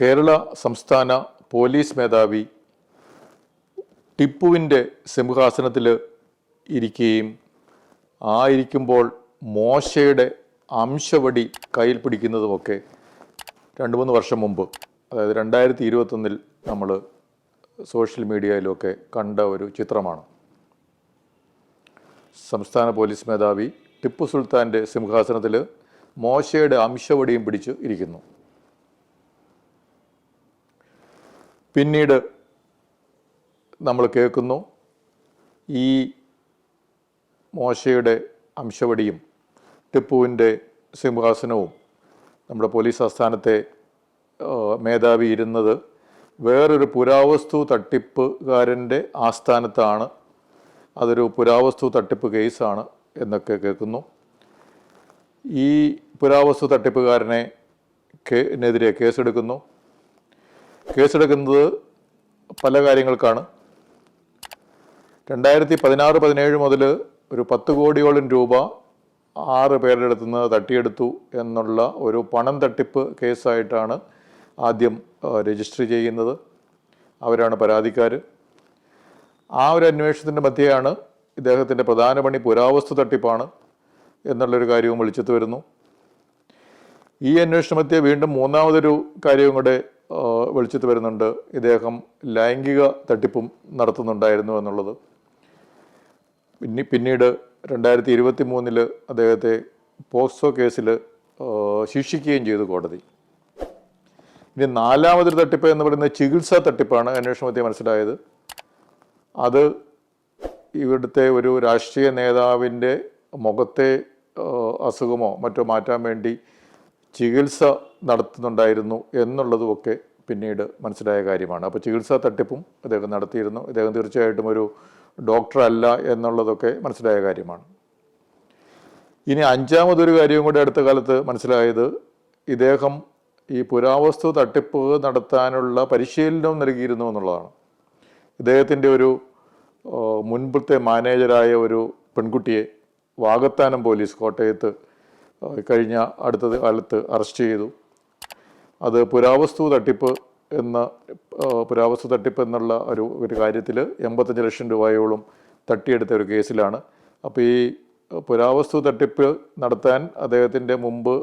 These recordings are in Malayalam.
കേരള സംസ്ഥാന പോലീസ് മേധാവി ടിപ്പുവിന്റെ സിംഹാസനത്തിൽ ഇരിക്കുകയും ആയിരിക്കുമ്പോൾ മോശയുടെ അംശവടി കയ്യിൽ പിടിക്കുന്നതുമൊക്കെ രണ്ട് മൂന്ന് വർഷം മുമ്പ് അതായത് രണ്ടായിരത്തി ഇരുപത്തൊന്നിൽ നമ്മൾ സോഷ്യൽ മീഡിയയിലൊക്കെ കണ്ട ഒരു ചിത്രമാണ്. സംസ്ഥാന പോലീസ് മേധാവി ടിപ്പു സുൽത്താന്റെ സിംഹാസനത്തിൽ മോശയുടെ അംശവടിയും പിടിച്ച് ഇരിക്കുന്നു. പിന്നീട് നമ്മൾ കേൾക്കുന്നു ഈ മോശയുടെ അംശവടിയും ടിപ്പുവിന്റെ സിംഹാസനവും നമ്മുടെ പോലീസ് ആസ്ഥാനത്തെ മേധാവി ഇരുന്നത് വേറൊരു പുരാവസ്തു തട്ടിപ്പുകാരന്റെ ആസ്ഥാനത്താണ്. അതൊരു പുരാവസ്തു തട്ടിപ്പ് കേസാണ് എന്നൊക്കെ കേൾക്കുന്നു. ഈ പുരാവസ്തു തട്ടിപ്പുകാരനെ എതിരെ കേസെടുക്കുന്നു. കേസെടുക്കുന്നത് പല കാര്യങ്ങൾക്കാണ്. രണ്ടായിരത്തി പതിനാറ് പതിനേഴ് മുതൽ ഒരു പത്ത് കോടിയോളം രൂപ ആറ് പേരുടെ അടുത്ത് നിന്ന് തട്ടിയെടുത്തു എന്നുള്ള ഒരു പണം തട്ടിപ്പ് കേസായിട്ടാണ് ആദ്യം രജിസ്റ്റർ ചെയ്യുന്നത്. അവരാണ് പരാതിക്കാർ ആ ഒരു അന്വേഷണത്തിന്റെ മധ്യയാണ് ഇദ്ദേഹത്തിന്റെ പ്രധാന പണി പുരാവസ്തു തട്ടിപ്പാണ് എന്നുള്ളൊരു കാര്യവും വിളിച്ചെത്തു വരുന്നു. ഈ അന്വേഷണ മധ്യ വീണ്ടും മൂന്നാമതൊരു കാര്യവും കൂടെ വെളിച്ചത്ത് വരുന്നുണ്ട്. ഇദ്ദേഹം ലൈംഗിക തട്ടിപ്പും നടത്തുന്നുണ്ടായിരുന്നു എന്നുള്ളത്. പിന്നെ പിന്നീട് രണ്ടായിരത്തി ഇരുപത്തി മൂന്നിൽ അദ്ദേഹത്തെ പോക്സോ കേസിൽ ശിക്ഷിക്കുകയും ചെയ്തു കോടതി. ഇനി നാലാമതൊരു തട്ടിപ്പ് എന്ന് പറയുന്നത് ചികിത്സാ തട്ടിപ്പാണ് അന്വേഷണത്തെ മനസ്സിലായത്. അത് ഇവിടുത്തെ ഒരു രാഷ്ട്രീയ നേതാവിന്റെ മുഖത്തെ അസുഖമോ മറ്റോ മാറ്റാൻ വേണ്ടി ചികിത്സ നടത്തുന്നുണ്ടായിരുന്നു എന്നുള്ളതുമൊക്കെ പിന്നീട് മനസ്സിലായ കാര്യമാണ്. അപ്പോൾ ചികിത്സാ തട്ടിപ്പും ഇദ്ദേഹം നടത്തിയിരുന്നു. ഇദ്ദേഹം തീർച്ചയായിട്ടും ഒരു ഡോക്ടറല്ല എന്നുള്ളതൊക്കെ മനസ്സിലായ കാര്യമാണ്. ഇനി അഞ്ചാമതൊരു കാര്യവും കൂടി അടുത്ത കാലത്ത് മനസ്സിലായത് ഇദ്ദേഹം ഈ പുരാവസ്തു തട്ടിപ്പ് നടത്താനുള്ള പരിശീലനവും നൽകിയിരുന്നു എന്നുള്ളതാണ്. ഇദ്ദേഹത്തിന്റെ ഒരു മുൻപത്തെ മാനേജരായ ഒരു പെൺകുട്ടിയെ വാഗത്താനം പോലീസ് കോട്ടയത്ത് കഴിഞ്ഞ അടുത്ത കാലത്ത് അറസ്റ്റ് ചെയ്തു. അത് പുരാവസ്തു തട്ടിപ്പ് എന്ന പുരാവസ്തു തട്ടിപ്പ് എന്നുള്ള ഒരു ഒരു കാര്യത്തിൽ എൺപത്തഞ്ച് ലക്ഷം രൂപയോളം തട്ടിയെടുത്ത ഒരു കേസിലാണ്. അപ്പോൾ ഈ പുരാവസ്തു തട്ടിപ്പ് നടത്താൻ അദ്ദേഹത്തിന്റെ മുമ്പ്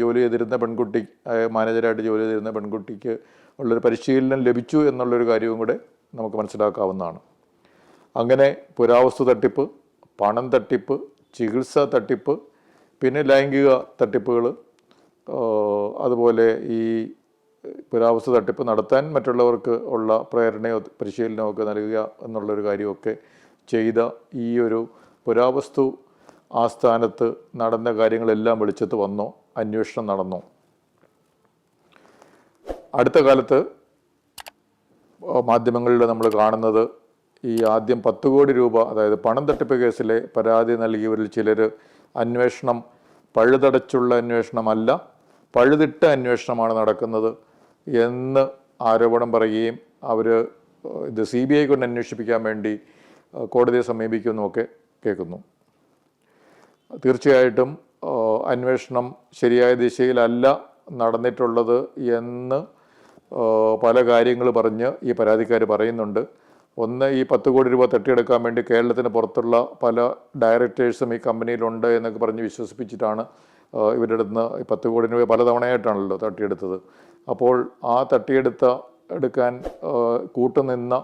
ജോലി ചെയ്തിരുന്ന പെൺകുട്ടി മാനേജരായിട്ട് ജോലി ചെയ്തിരുന്ന പെൺകുട്ടിക്ക് ഉള്ളൊരു പരിശീലനം ലഭിച്ചു എന്നുള്ളൊരു കാര്യവും കൂടെ നമുക്ക് മനസ്സിലാക്കാവുന്നതാണ്. അങ്ങനെ പുരാവസ്തു തട്ടിപ്പ് പണം തട്ടിപ്പ് ചികിത്സാ തട്ടിപ്പ് പിന്നെ ലൈംഗിക തട്ടിപ്പുകൾ അതുപോലെ ഈ പുരാവസ്തു തട്ടിപ്പ് നടത്താൻ മറ്റുള്ളവർക്ക് ഉള്ള പ്രേരണയോ പരിശീലനമോ ഒക്കെ നൽകുക എന്നുള്ളൊരു കാര്യമൊക്കെ ചെയ്ത ഈ ഒരു പുരാവസ്തു ആസ്ഥാനത്ത് നടന്ന കാര്യങ്ങളെല്ലാം വെളിച്ചത്ത് വന്നോ അന്വേഷണം നടന്നോ. അടുത്ത കാലത്ത് മാധ്യമങ്ങളിൽ നമ്മൾ കാണുന്നത് ഈ ആദ്യം പത്ത് കോടി രൂപ അതായത് പണം തട്ടിപ്പ് കേസിലെ പരാതി നൽകിയവരിൽ ചിലർ അന്വേഷണം പഴുതടച്ചുള്ള അന്വേഷണമല്ല പഴുതിട്ട അന്വേഷണമാണ് നടക്കുന്നത് എന്ന് ആരോപണം പറയുകയും അവർ ഇത് സി ബി ഐ കൊണ്ട് അന്വേഷിപ്പിക്കാൻ വേണ്ടി കോടതിയെ സമീപിക്കുമെന്നൊക്കെ കേൾക്കുന്നു. തീർച്ചയായിട്ടും അന്വേഷണം ശരിയായ ദിശയിലല്ല നടന്നിട്ടുള്ളത് എന്ന് പല കാര്യങ്ങൾ പറഞ്ഞ് ഈ പരാതിക്കാർ പറയുന്നുണ്ട്. ഒന്ന് ഈ പത്ത് കോടി രൂപ തട്ടിയെടുക്കാൻ വേണ്ടി കേരളത്തിന് പുറത്തുള്ള പല ഡയറക്ടേഴ്സും ഈ കമ്പനിയിലുണ്ട് എന്നൊക്കെ പറഞ്ഞ് വിശ്വസിപ്പിച്ചിട്ടാണ് ഇവരുടെ നിന്ന് പത്ത് കോടി രൂപ പലതവണയായിട്ടാണല്ലോ തട്ടിയെടുത്തത്. അപ്പോൾ ആ തട്ടിയെടുത്ത എടുക്കാൻ കൂട്ടുനിന്ന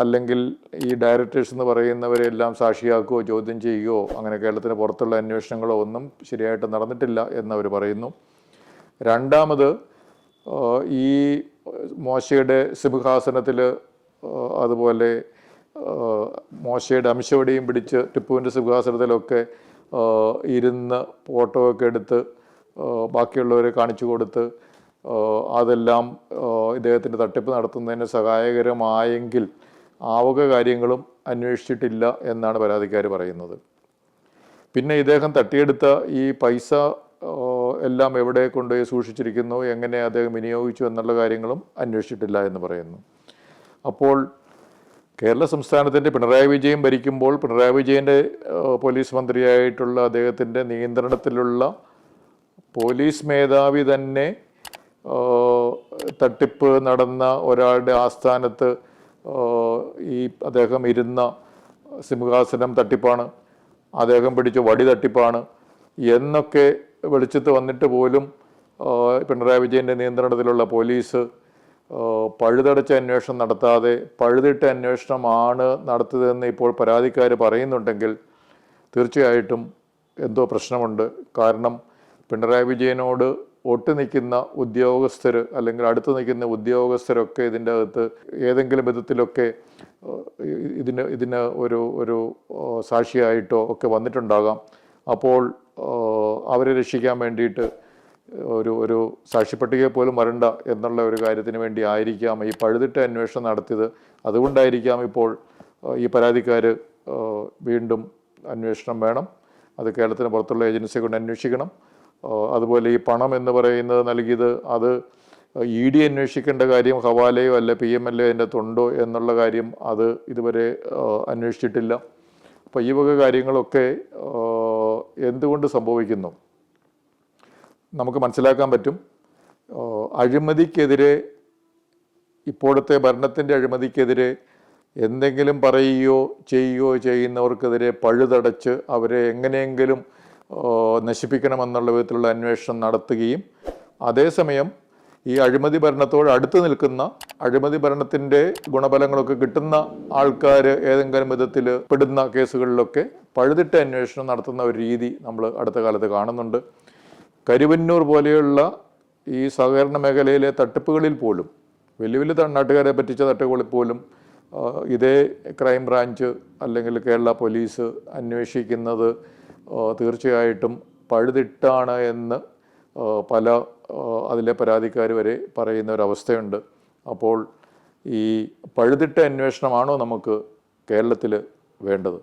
അല്ലെങ്കിൽ ഈ ഡയറക്ടേഴ്സ് എന്ന് പറയുന്നവരെല്ലാം സാക്ഷിയാക്കുകയോ ചോദ്യം ചെയ്യുകയോ അങ്ങനെ കേരളത്തിന് പുറത്തുള്ള അന്വേഷണങ്ങളോ ഒന്നും ശരിയായിട്ട് നടന്നിട്ടില്ല എന്നവർ പറയുന്നു. രണ്ടാമത് ഈ മോശയുടെ സിംഹാസനത്തിൽ അതുപോലെ മോശയുടെ അംശവടിയും പിടിച്ച് ടിപ്പുവിന്റെ സിംഹാസനത്തിലൊക്കെ ഇരുന്ന് ഫോട്ടോ ഒക്കെ എടുത്ത് ബാക്കിയുള്ളവരെ കാണിച്ചു കൊടുത്ത് അതെല്ലാം ഇദ്ദേഹത്തിന്റെ തട്ടിപ്പ് നടത്തുന്നതിന് സഹായകരമായെങ്കിൽ ആവക കാര്യങ്ങളും അന്വേഷിച്ചിട്ടില്ല എന്നാണ് പരാതിക്കാർ പറയുന്നത്. പിന്നെ ഇദ്ദേഹം തട്ടിയെടുത്ത ഈ പൈസ എല്ലാം എവിടെ കൊണ്ടുപോയി സൂക്ഷിച്ചിരിക്കുന്നു എങ്ങനെ അദ്ദേഹം വിനിയോഗിച്ചു എന്നുള്ള കാര്യങ്ങളും അന്വേഷിച്ചിട്ടില്ല എന്ന് പറയുന്നു. അപ്പോൾ കേരള സംസ്ഥാനത്തിന്റെ പിണറായി വിജയൻ ഭരിക്കുമ്പോൾ പിണറായി വിജയന്റെ പോലീസ് മന്ത്രിയായിട്ടുള്ള അദ്ദേഹത്തിന്റെ നിയന്ത്രണത്തിലുള്ള പോലീസ് മേധാവി തന്നെ തട്ടിപ്പ് നടന്ന ഒരാളുടെ ആസ്ഥാനത്ത് ഈ അദ്ദേഹം ഇരുന്ന സിംഹാസനം തട്ടിപ്പാണ് അദ്ദേഹം പിടിച്ച വടി തട്ടിപ്പാണ് എന്നൊക്കെ വെളിച്ചത്ത് വന്നിട്ട് പോലും പിണറായി വിജയന്റെ നിയന്ത്രണത്തിലുള്ള പോലീസ് പഴുതടച്ച അന്വേഷണം നടത്താതെ പഴുതിട്ട അന്വേഷണമാണ് നടത്തിയതെന്ന് ഇപ്പോൾ പരാതിക്കാർ പറയുന്നുണ്ടെങ്കിൽ തീർച്ചയായിട്ടും എന്തോ പ്രശ്നമുണ്ട്. കാരണം പിണറായി വിജയനോട് ഒട്ടു നിൽക്കുന്ന ഉദ്യോഗസ്ഥർ അല്ലെങ്കിൽ അടുത്ത് നിൽക്കുന്ന ഉദ്യോഗസ്ഥരൊക്കെ ഇതിന്റെ അകത്ത് ഏതെങ്കിലും വിധത്തിലൊക്കെ ഇതിന് ഇതിന് ഒരു ഒരു സാക്ഷിയായിട്ടോ ഒക്കെ വന്നിട്ടുണ്ടാകാം. അപ്പോൾ അവരെ രക്ഷിക്കാൻ വേണ്ടിയിട്ട് ഒരു ഒരു സാക്ഷിപ്പട്ടികയെ പോലും വരണ്ട എന്നുള്ള ഒരു കാര്യത്തിന് വേണ്ടി ആയിരിക്കാം ഈ പഴുതിട്ട അന്വേഷണം നടത്തിയത്. അതുകൊണ്ടായിരിക്കാം ഇപ്പോൾ ഈ പരാതിക്കാർ വീണ്ടും അന്വേഷണം വേണം. അത് കേരളത്തിന് പുറത്തുള്ള ഏജൻസിയെ കൊണ്ട് അന്വേഷിക്കണം. അതുപോലെ ഈ പണം എന്ന് പറയുന്നത് നൽകിയത് അത് ഇ ഡി അന്വേഷിക്കേണ്ട കാര്യം ഹവാലയോ അല്ല പി എം എൽ അതിന്റെ തൊണ്ടോ എന്നുള്ള കാര്യം അത് ഇതുവരെ അന്വേഷിച്ചിട്ടില്ല. അപ്പോൾ ഈ വക കാര്യങ്ങളൊക്കെ എന്തുകൊണ്ട് സംഭവിക്കുന്നു? നമുക്ക് മനസ്സിലാക്കാൻ പറ്റും. അഴിമതിക്കെതിരെ ഇപ്പോഴത്തെ ഭരണത്തിന്റെ അഴിമതിക്കെതിരെ എന്തെങ്കിലും പറയുകയോ ചെയ്യുകയോ ചെയ്യുന്നവർക്കെതിരെ പഴുതടച്ച് അവരെ എങ്ങനെയെങ്കിലും നശിപ്പിക്കണമെന്നുള്ള വിധത്തിലുള്ള അന്വേഷണം നടത്തുകയും അതേസമയം ഈ അഴിമതി ഭരണത്തോട് അടുത്ത് നിൽക്കുന്ന അഴിമതി ഭരണത്തിന്റെ ഗുണഫലങ്ങളൊക്കെ കിട്ടുന്ന ആൾക്കാർ ഏതെങ്കിലും വിധത്തിൽ പെടുന്ന കേസുകളിലൊക്കെ പഴുതിട്ട അന്വേഷണം നടത്തുന്ന ഒരു രീതി നമ്മൾ അടുത്ത കാലത്ത് കാണുന്നുണ്ട്. കരുവന്നൂർ പോലെയുള്ള ഈ സഹകരണ മേഖലയിലെ തട്ടിപ്പുകളിൽ പോലും വലിയ വലിയ നാട്ടുകാരെ പറ്റിച്ച തട്ടുകളിൽ പോലും ഇതേ ക്രൈം ബ്രാഞ്ച് അല്ലെങ്കിൽ കേരള പോലീസ് അന്വേഷിക്കുന്നത് തീർച്ചയായിട്ടും പഴുതിട്ടാണ് എന്ന് പല അതിലെ പരാതിക്കാർ വരെ പറയുന്ന ഒരവസ്ഥയുണ്ട് അപ്പോൾ ഈ പഴുതിട്ട അന്വേഷണമാണോ നമുക്ക് കേരളത്തിൽ വേണ്ടത്?